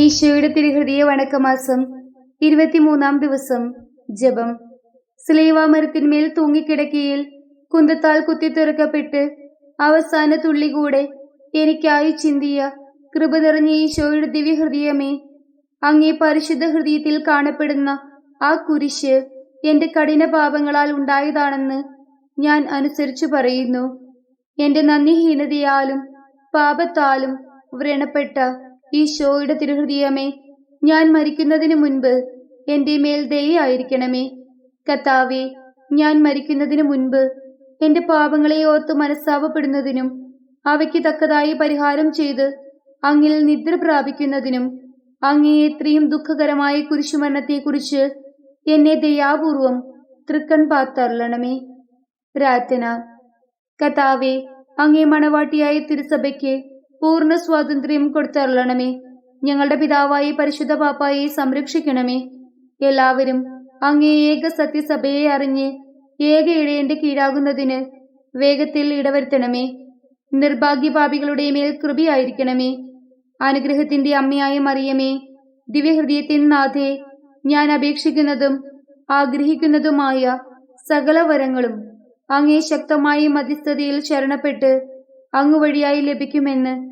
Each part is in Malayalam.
ഈശോയുടെ തിരുഹൃദയ വണക്കമാസം ഇരുപത്തിമൂന്നാം ദിവസം ജപം. സ്ലീവാമരത്തിന്മേൽ തൂങ്ങിക്കിടക്കയിൽ കുന്തത്താൽ കുത്തിത്തെറുക്കപ്പെട്ട് അവസാന തുള്ളി കൂടെ എനിക്കായി ചിന്തിയ കൃപ നിറഞ്ഞ ഈശോയുടെ ദിവ്യഹൃദയമേ അങ്ങേ പരിശുദ്ധ ഹൃദയത്തിൽ കാണപ്പെടുന്ന ആ കുരിശ് എന്റെ കഠിന പാപങ്ങളാൽ ഉണ്ടായതാണെന്ന് ഞാൻ അനുസരിച്ചു പറയുന്നു. എന്റെ നന്ദിഹീനതയാലും പാപത്താലും വ്രണപ്പെട്ട ഈശോയുടെ തിരുഹൃദയമേ ഞാൻ മരിക്കുന്നതിന് മുൻപ് എന്റെ മേൽ ദയായിരിക്കണമേ കത്താവെ ഞാൻ മരിക്കുന്നതിന് മുൻപ് എന്റെ പാപങ്ങളെ ഓർത്ത് മനസ്സാപപ്പെടുന്നതിനും അവയ്ക്ക് തക്കതായി പരിഹാരം ചെയ്ത് അങ്ങിൽ നിദ്ര പ്രാപിക്കുന്നതിനും അങ്ങേ എത്രയും ദുഃഖകരമായ കുരിശുമരണത്തെക്കുറിച്ച് എന്നെ ദയാപൂർവം തൃക്കൺ പാത്തരളണമേ പ്രാർത്ഥന. കഥാവെ അങ്ങേ മണവാട്ടിയായ തിരുസഭയ്ക്ക് പൂർണ സ്വാതന്ത്ര്യം കൊടുത്തരളണമേ. ഞങ്ങളുടെ പിതാവായി പരിശുദ്ധ പാപ്പായെ സംരക്ഷിക്കണമേ. എല്ലാവരും അങ്ങേ ഏക സത്യസഭയെ അറിഞ്ഞ് ഏക ഇടയന്റെ കീഴാകുന്നതിന് വേഗത്തിൽ ഇടവരുത്തണമേ. നിർഭാഗ്യപാപികളുടെ മേൽ കൃപയായിരിക്കണമേ. അനുഗ്രഹത്തിന്റെ അമ്മയായ മറിയമേ ദിവ്യഹൃദയത്തിൻ നാഥേ ഞാൻ അപേക്ഷിക്കുന്നതും ആഗ്രഹിക്കുന്നതുമായ സകല വരങ്ങളും അങ്ങേ ശക്തമായ മധ്യസ്ഥതയിൽ ശരണപ്പെട്ട് അങ്ങുവഴിയായി ലഭിക്കുമെന്ന്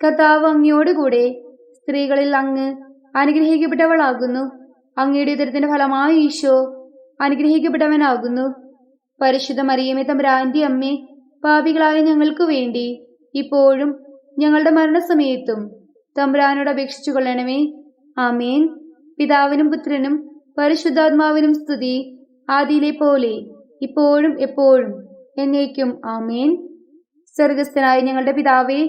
കർത്താവ് അങ്ങയോടുകൂടെ സ്ത്രീകളിൽ അങ്ങ് അനുഗ്രഹിക്കപ്പെട്ടവളാകുന്നു. അങ്ങയുടെ ഉദരത്തിന്റെ ഫലമായി ഈശോ അനുഗ്രഹിക്കപ്പെട്ടവനാകുന്നു. പരിശുദ്ധ മറിയമേ തമ്പുരാന്റെ അമ്മേ പാപികളായ ഞങ്ങൾക്ക് വേണ്ടി ഇപ്പോഴും ഞങ്ങളുടെ മരണസമയത്തും തമ്പുരാനോട് അപേക്ഷിച്ചു കൊള്ളണമേ. ആമേൻ. പിതാവിനും പുത്രനും പരിശുദ്ധാത്മാവിനും സ്തുതി ആദിയിലെ പോലെ ഇപ്പോഴും എപ്പോഴും എന്നേക്കും ആമേൻ. സ്വർഗസ്ഥനായ ഞങ്ങളുടെ പിതാവേ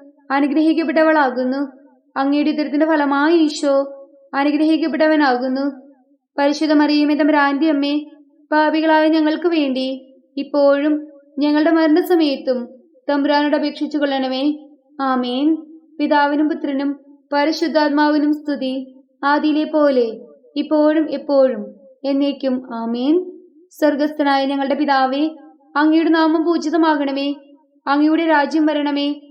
അനുഗ്രഹിക്കപ്പെട്ടവളാകുന്നു. അങ്ങയുടെ ഉദരത്തിന്റെ ഫലമായി ഈശോ അനുഗ്രഹിക്കപ്പെട്ടവനാകുന്നു. പരിശുദ്ധ മറിയമേ തമ്പുരാന്റെ അമ്മേ പാപികളായ ഞങ്ങൾക്ക് വേണ്ടി ഇപ്പോഴും ഞങ്ങളുടെ മരണസമയത്തും തമ്പുരാനോട് അപേക്ഷിച്ചു കൊള്ളണമേ. ആമേൻ. പിതാവിനും പുത്രനും പരിശുദ്ധാത്മാവിനും സ്തുതി ആദിയിലെ പോലെ ഇപ്പോഴും എപ്പോഴും എന്നേക്കും ആമേൻ. സ്വർഗസ്ഥനായ ഞങ്ങളുടെ പിതാവേ അങ്ങയുടെ നാമം പൂജിതമാകണമേ. അങ്ങയുടെ രാജ്യം വരണമേ.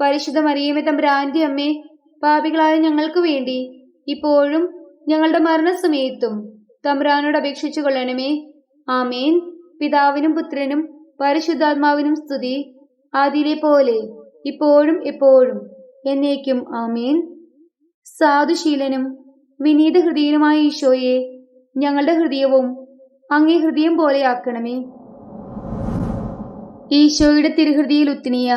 പരിശുദ്ധ മറിയമേ തമ്പുരാന്റെ അമ്മേ പാപികളായ ഞങ്ങൾക്ക് വേണ്ടി ഇപ്പോഴും ഞങ്ങളുടെ മരണസമയത്തും തമ്പുരാനോട് അപേക്ഷിച്ചു കൊള്ളണമേ. ആമേൻ. പിതാവിനും പുത്രനും പരിശുദ്ധാത്മാവിനും സ്തുതി. ആദിയിലെ പോലെ ഇപ്പോഴും എപ്പോഴും എന്നേക്കും ആമേൻ. സാധുശീലനും വിനീത ഹൃദയനുമായ ഈശോയെ ഞങ്ങളുടെ ഹൃദയവും അങ്ങേ ഹൃദയം പോലെയാക്കണമേ ഈശോയുടെ തിരുഹൃതിയിൽ ഉത്തിനിയ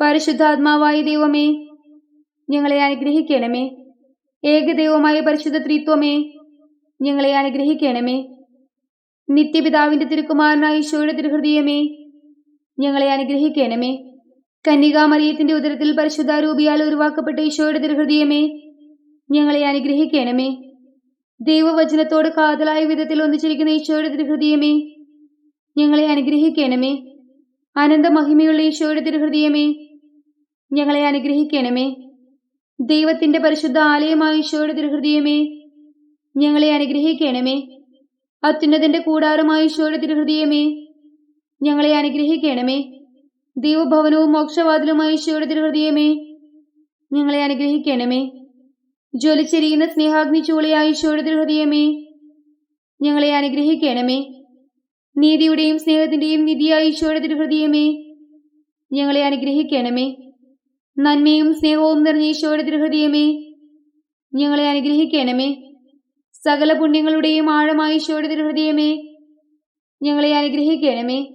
പരിശുദ്ധാത്മാവായ ദൈവമേ ഞങ്ങളെ അനുഗ്രഹിക്കണമേ. ഏകദൈവമായ പരിശുദ്ധ ത്രിത്വമേ ഞങ്ങളെ അനുഗ്രഹിക്കണമേ. നിത്യപിതാവിന്റെ തിരുക്കുമാരനായ ഈശോയുടെ തിരുഹൃദയമേ ഞങ്ങളെ അനുഗ്രഹിക്കണമേ. കന്യകാമറിയത്തിന്റെ ഉദരത്തിൽ പരിശുദ്ധാരൂപിയാൽ ഉരുവാക്കപ്പെട്ട ഈശോയുടെ തിരുഹൃദയമേ ഞങ്ങളെ അനുഗ്രഹിക്കണമേ. ദൈവവചനത്തോട് കാതലായ വിധത്തിൽ ഒന്നിച്ചിരിക്കുന്ന ഈശോയുടെ തിരുഹൃദയമേ ഞങ്ങളെ അനുഗ്രഹിക്കണമേ. അനന്തമഹിമയുള്ള ഈശോയുടെ തിരുഹൃദയമേ ഞങ്ങളെ അനുഗ്രഹിക്കണമേ. ദൈവത്തിന്റെ പരിശുദ്ധ ആലയമായ ഈശോയുടെ തിരുഹൃദയമേ ഞങ്ങളെ അനുഗ്രഹിക്കണമേ. അത്യുന്നതിന്റെ കൂടാരമായ ഈശോയുടെ തിരുഹൃദയമേ ഞങ്ങളെ അനുഗ്രഹിക്കണമേ. ദൈവഭവനവും മോക്ഷവാതിലുമായ ഈശോയുടെ തിരുഹൃദയമേ ഞങ്ങളെ അനുഗ്രഹിക്കണമേ. ജ്വലിച്ചെരിയുന്ന സ്നേഹാഗ്നി ചൂളയായ ഈശോയുടെ തിരുഹൃദയമേ ഞങ്ങളെ അനുഗ്രഹിക്കണമേ. നീതിയുടെയും സ്നേഹത്തിന്റെയും നിധിയായ ഈശോയുടെ തിരുഹൃദയമേ ഞങ്ങളെ അനുഗ്രഹിക്കണമേ. നന്മയും സ്നേഹവും നിറഞ്ഞ ഈശോയുടെ തിരുഹൃദയമേ ഞങ്ങളെ അനുഗ്രഹിക്കണമേ. സകല പുണ്യങ്ങളുടെയും ആഴമായ ഈശോയുടെ തിരുഹൃദയമേ ഞങ്ങളെ അനുഗ്രഹിക്കണമേ.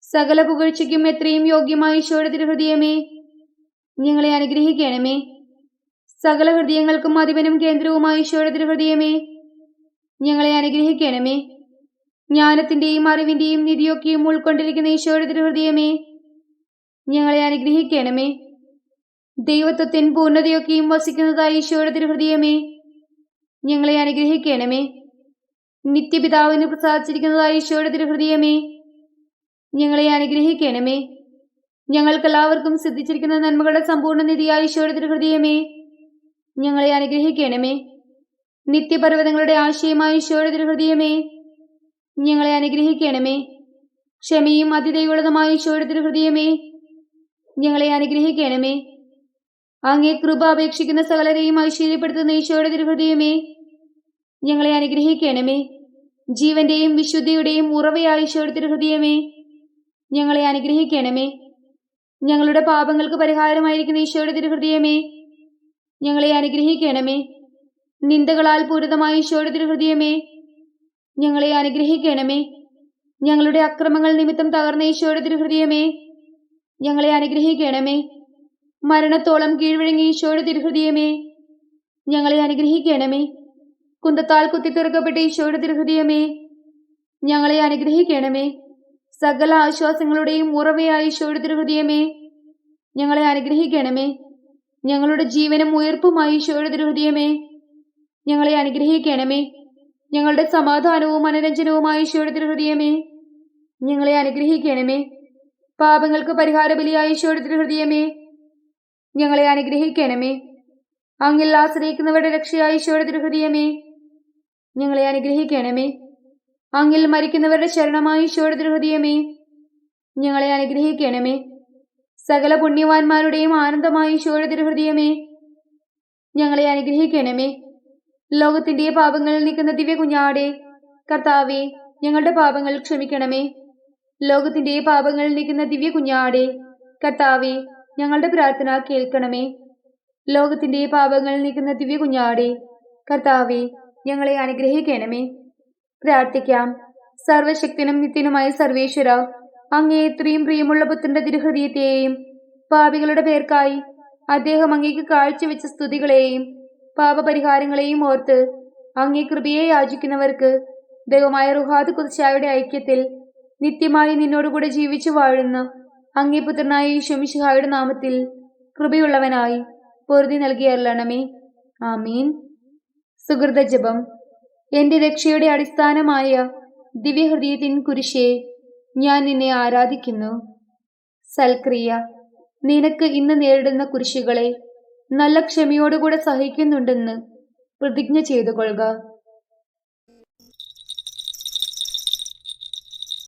സകല പുകഴ്ചയ്ക്കും എത്രയും യോഗ്യമായ ഈശോയുടെ ദൃഹൃദയമേ ഞങ്ങളെ അനുഗ്രഹിക്കണമേ. സകല ഹൃദയങ്ങൾക്കും അധിപനും കേന്ദ്രവുമായ ഈശോയുടെ ദൃഹൃദയമേ ഞങ്ങളെ അനുഗ്രഹിക്കണമേ. ജ്ഞാനത്തിന്റെയും അറിവിന്റെയും നിധിയൊക്കെയും ഉൾക്കൊണ്ടിരിക്കുന്ന ഈശോയുടെ ദൃഹൃദയമേ ഞങ്ങളെ അനുഗ്രഹിക്കണമേ. ദൈവത്വത്തിൻ പൂർണതയൊക്കെയും വസിക്കുന്നതായി ഈശോയുടെ തിരുഹൃദയമേ ഞങ്ങളെ അനുഗ്രഹിക്കണമേ. നിത്യപിതാവിന് പ്രസാദിച്ചിരിക്കുന്നതായി ഈശോയുടെ തിരുഹൃദയമേ ഞങ്ങളെ അനുഗ്രഹിക്കണമേ. ഞങ്ങൾക്കെല്ലാവർക്കും സിദ്ധിച്ചിരിക്കുന്ന നന്മകളുടെ സമ്പൂർണ നിധിയായി ഈശോയുടെ തിരുഹൃദയമേ ഞങ്ങളെ അനുഗ്രഹിക്കണമേ. നിത്യപർവതങ്ങളുടെ ആശയമായ ഈശോയുടെ തിരുഹൃദയമേ ഞങ്ങളെ അനുഗ്രഹിക്കണമേ. ക്ഷമയും അതിഥയുള്ളതുമായ ഈശോയുടെ തിരുഹൃദയമേ ഞങ്ങളെ അനുഗ്രഹിക്കണമേ. അങ്ങേ കൃപ അപേക്ഷിക്കുന്ന സകലരെയും ഐശ്വര്യപ്പെടുത്തുന്ന ഈശോയുടെ തിരുഹൃദയമേ ഞങ്ങളെ അനുഗ്രഹിക്കണമേ. ജീവന്റെയും വിശുദ്ധിയുടെയും ഉറവയായ ഈശോയുടെ തിരുഹൃദയമേ ഞങ്ങളെ അനുഗ്രഹിക്കണമേ. ഞങ്ങളുടെ പാപങ്ങൾക്ക് പരിഹാരമായിരിക്കുന്ന ഈശോയുടെ തിരുഹൃദയമേ ഞങ്ങളെ അനുഗ്രഹിക്കണമേ. നിന്ദകളാൽ പൂരിതമായ ഈശോയുടെ തിരുഹൃദയമേ ഞങ്ങളെ അനുഗ്രഹിക്കണമേ. ഞങ്ങളുടെ അക്രമങ്ങൾ നിമിത്തം തകർന്ന ഈശോയുടെ തിരുഹൃദയമേ ഞങ്ങളെ അനുഗ്രഹിക്കണമേ. മരണത്തോളം കീഴ്വഴങ്ങി ഈശോയുടെ തിരുഹൃദയമേ ഞങ്ങളെ അനുഗ്രഹിക്കണമേ. കുന്തത്താൽ കുത്തിത്തുറക്കപ്പെട്ട ഈശോയുടെ തിരുഹൃദയമേ ഞങ്ങളെ അനുഗ്രഹിക്കണമേ. സകല ആശ്വാസങ്ങളുടെയും ഉറവയായ ഈശോയുടെ തിരുഹൃദയമേ ഞങ്ങളെ അനുഗ്രഹിക്കണമേ. ഞങ്ങളുടെ ജീവനും ഉയർപ്പുമായി ഈശോയുടെ തിരുഹൃദയമേ ഞങ്ങളെ അനുഗ്രഹിക്കണമേ. ഞങ്ങളുടെ സമാധാനവും മനരഞ്ജനവുമായ ഈശോയുടെ തിരുഹൃദയമേ ഞങ്ങളെ അനുഗ്രഹിക്കണമേ. പാപങ്ങൾക്ക് പരിഹാര ബലിയായ ഈശോയുടെ തിരുഹൃദയമേ ഞങ്ങളെ അനുഗ്രഹിക്കണമേ. അങ്ങിൽ ആശ്രയിക്കുന്നവരുടെ രക്ഷയായ ഈശോയുടെ ദൃഹൃദയമേ ഞങ്ങളെ അനുഗ്രഹിക്കണമേ. അങ്ങിൽ മരിക്കുന്നവരുടെ ശരണമായി ഈശോയുടെ ദൃഹൃദയമേ ഞങ്ങളെ അനുഗ്രഹിക്കണമേ. സകല പുണ്യവാന്മാരുടെയും ആനന്ദമായി ഈശോയുടെ ദൃഹൃദയമേ ഞങ്ങളെ അനുഗ്രഹിക്കണമേ. ലോകത്തിന്റെ പാപങ്ങളിൽ നിൽക്കുന്ന ദിവ്യ കുഞ്ഞാടെ കർത്താവെ ഞങ്ങളുടെ പാപങ്ങൾ ക്ഷമിക്കണമേ. ലോകത്തിന്റെ പാപങ്ങളിൽ നിൽക്കുന്ന ദിവ്യ കുഞ്ഞാടെ കർത്താവെ ഞങ്ങളുടെ പ്രാർത്ഥന കേൾക്കണമേ. ലോകത്തിന്റെ പാപങ്ങൾ നീക്കുന്ന ദിവ്യ കുഞ്ഞാടെ കർത്താവെ ഞങ്ങളെ അനുഗ്രഹിക്കണമേ. പ്രാർത്ഥിക്കാം. സർവശക്തനും നിത്യനുമായ സർവേശ്വര അങ്ങേ ഇത്രയും പ്രിയമുള്ള പുത്രന്റെ തിരുഹൃദയത്തെയും പാപികളുടെ പേർക്കായി അദ്ദേഹം അങ്ങേക്ക് കാഴ്ചവെച്ച സ്തുതികളെയും പാപപരിഹാരങ്ങളെയും ഓർത്ത് അങ്ങേ കൃപയെ യാചിക്കുന്നവർക്ക് ദൈവമായ റുഹാദ് കുതിശായുടെ ഐക്യത്തിൽ നിത്യമായി നിന്നോടുകൂടെ ജീവിച്ചു വാഴുന്ന അങ്ങേ പുത്രനായ ഈശോമിശിഹായുടെ നാമത്തിൽ കൃപയുള്ളവനായി പൊറുതി നൽകിയല്ലണമേ ആമീൻ. സുഹൃത ജപം. എന്റെ രക്ഷയുടെ അടിസ്ഥാനമായ ദിവ്യഹൃദയത്തിൻ കുരിശേ ഞാൻ നിന്നെ ആരാധിക്കുന്നു. സൽക്രിയ നിനക്ക് ഇന്ന് നേരിടുന്ന കുരിശുകളെ നല്ല ക്ഷമയോടുകൂടെ സഹിക്കുന്നുണ്ടെന്ന് പ്രതിജ്ഞ ചെയ്തു കൊള്ളുക